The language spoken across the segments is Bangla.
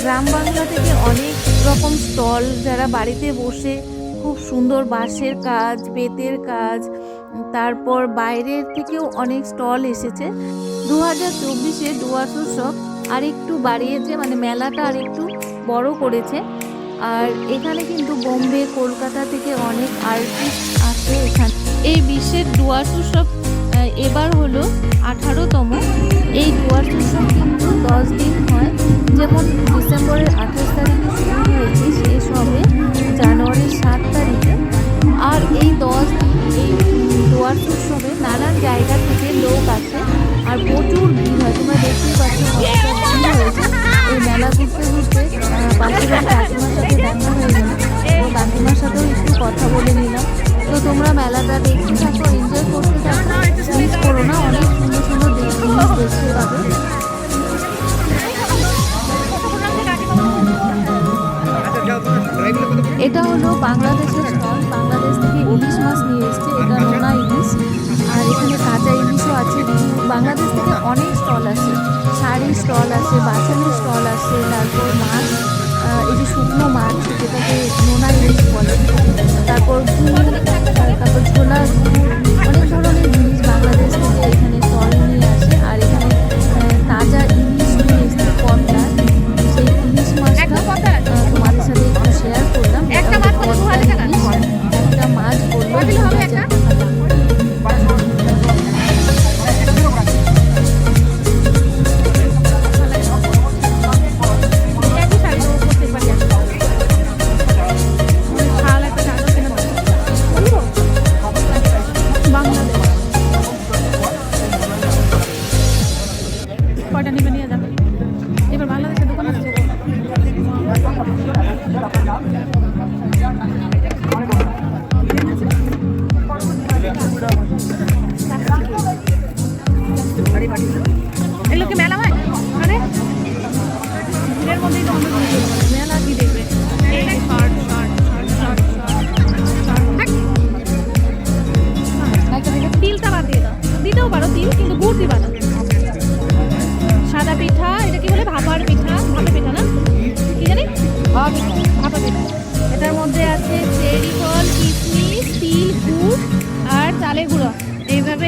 গ্রাম বাংলা থেকে অনেক রকম স্টল যারা বাড়িতে বসে খুব সুন্দর বাঁশের কাজ, বেতের কাজ, তারপর বাইরের থেকেও অনেক স্টল এসেছে। দু হাজার চব্বিশে ডুয়ার্স উৎসব আরেকটু বাড়িয়েছে মানে মেলাটা আরেকটু বড় করেছে। আর এখানে কিন্তু বোম্বে, কলকাতা থেকে অনেক আর্টিস্ট আছে এখানে। এই বিশ্বের ডুয়ার্স উৎসব এবার হলো আঠারোতম। এই দুয়ার উৎসব কিন্তু দশ দিন হয়। যেমন ডিসেম্বরের আঠাশ তারিখে শুরু হয়েছে শেষ হবে জানুয়ারির সাত তারিখে। আর এই দশ দিন এই দুয়ার উৎসবে নানান জায়গা থেকে লোক আসে আর প্রচুর ভিড় হয়। তোমরা দেখতেই পাচ্ছ এই মেলা ঘুরতে ঘুরতে স্টল আছে বাসনের স্টল আছে, তারপর মাছ এই যে শুকনো মাছ, যেটাকে নোনা ইলিশ বলে।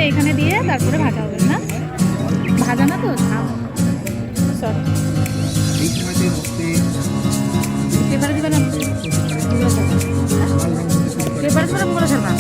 এখানে দিয়ে তারপরে ভাজা হবে না? ভাজা না তো? সরি পেপারে দিবে না? পেপারে দিবে না?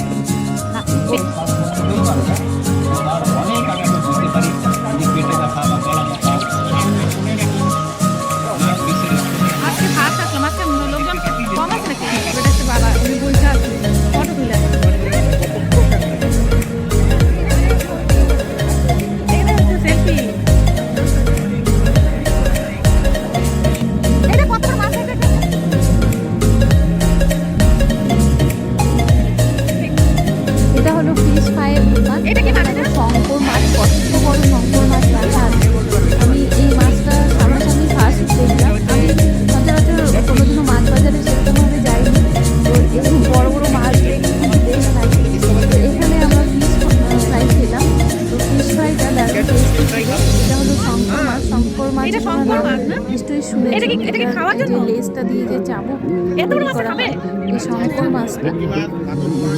দিয়ে যে চাবুক এত বড় মাছ করা খাবে? হয় এই শঙ্কর মাছটা।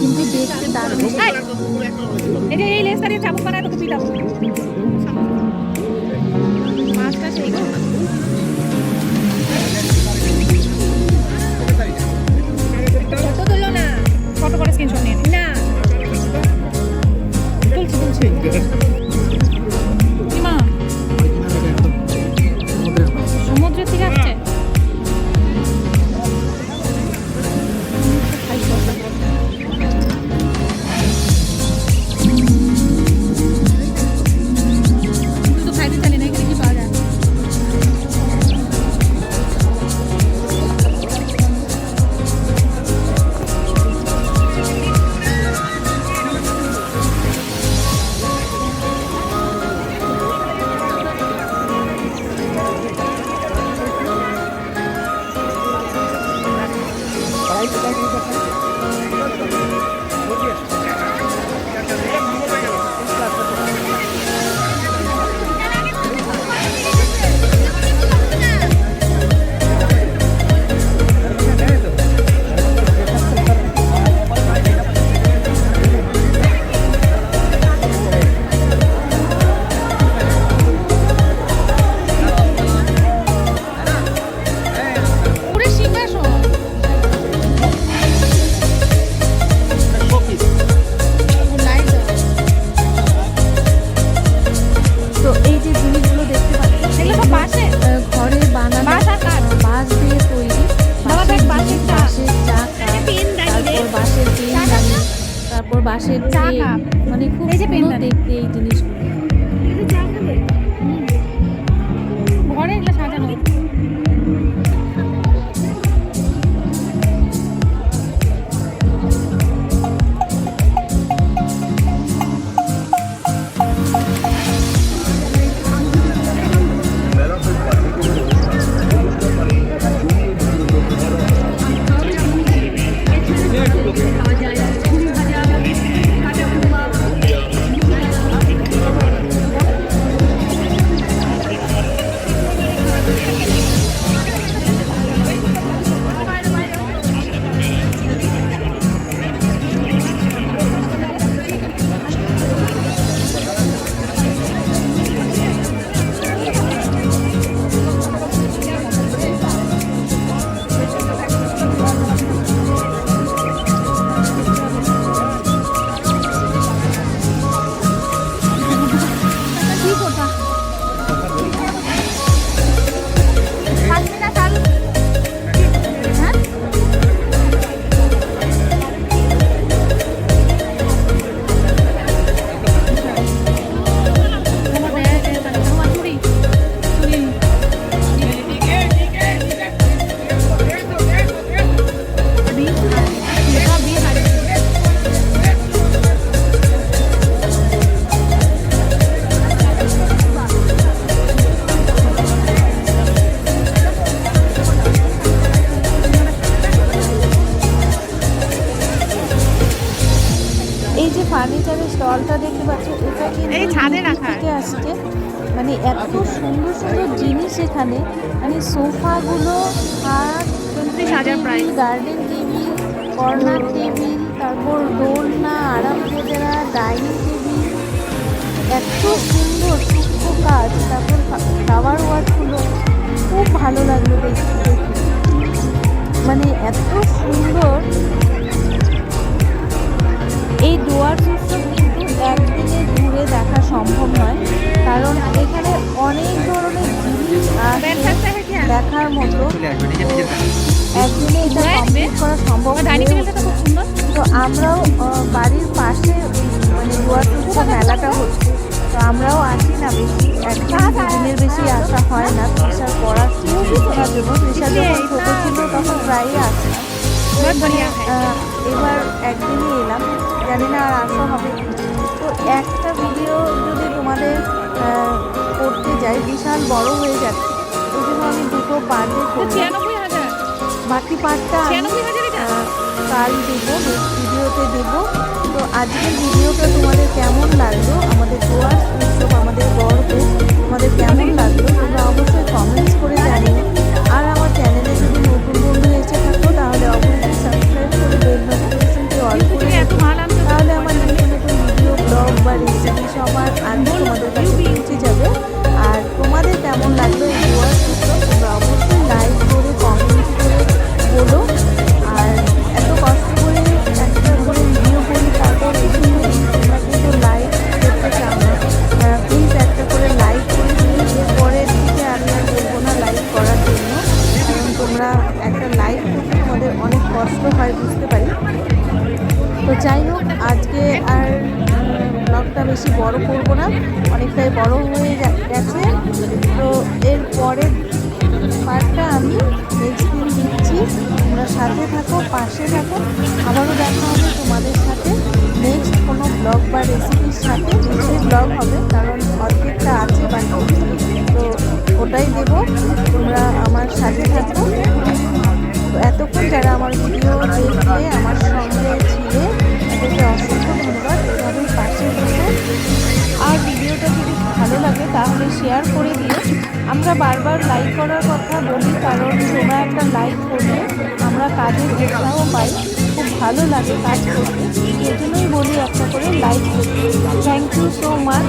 কিন্তু দেখতে দারুণ। এই, এই যে এই লেজটা দিয়ে চাবুক বানায় তোকে পিটাবো মাছটা সেই ফটো তুলো না? ফটো করে স্ক্রিনশট নিয়ে না। তুলছি তুলছি। সোফাগুলো আর 29,000 price। Garden table corner table তারপর দোলনা আরাম কেদারা ডাইনিং টেবিল। এত সুন্দর সূক্ষ্ম কাজ। তারপর ফ্লাওয়ার ওয়ার্কগুলো খুব ভালো লাগল দেখতে মানে এত সুন্দর। এই ডুয়ার্স উৎসব কিন্তু একদিনে ঘুরে দেখা সম্ভব নয়। দেখার মতো একদিনে করা সম্ভব তো আমরাও বাড়ির পাশে মানে মেলাটা হচ্ছে। তো আমরাও আসি না বেশি। একদিন দুদিনের বেশি আসা হয় না। তৃষার পড়া শোনার জন্য তৃষা যখন ছোটো ছিল তখন প্রায়ই আসে এবার একদিনই এলাম। জানি না আর আসা হবে তো একটা ভিডিও যদি তোমাদের করতে যাই বিশাল বড় হয়ে যাচ্ছে। ওই জন্য আমি দুটো পার্টে ছিয়ানব্বই হাজার। বাকি পার্টটা ছিয়ানব্বই হাজার কাল দেবো নেক্সট ভিডিওতে দেবো। তো আজকের ভিডিওটা তোমাদের কেমন লাগল? আমাদের গোয়ার উৎসব কষ্ট হয়, বুঝতে পারি। তো যাই হোক, আজকে আর ব্লগটা বেশি বড় করব না, অনেকটাই বড় হয়ে গেছে। তো এর পরের পার্টটা আমি নেক্সট দিন দিচ্ছি। তোমরা সাথে থাকো, পাশে থাকো। আবারও দেখা হবে তোমাদের সাথে। নেক্সট কোনো ব্লগ বা রেসিপির সাথে নিশ্চয়ই ব্লগ হবে, কারণ অর্ধেকটা আছে বাকি। তো ওটাই দেবো। তোমরা আমার সাথে থাকো। এতক্ষণ যারা আমার ভিডিও দেখলে, আমার সঙ্গে ছিলে তাদেরকে অসংখ্য ধন্যবাদ। এভাবেই পাশে থাকো আর ভিডিওটা যদি ভালো লাগে, তাহলে শেয়ার করে দিও। আমরা বারবার লাইক করার কথা বলি, কারণ তোমরা একটা লাইক করলে আমরা কাজের উৎসাহ পাই। খুব ভালো লাগে কাজ করতে। এই জন্যই বলি একটা করে লাইক করতে। Thank you so much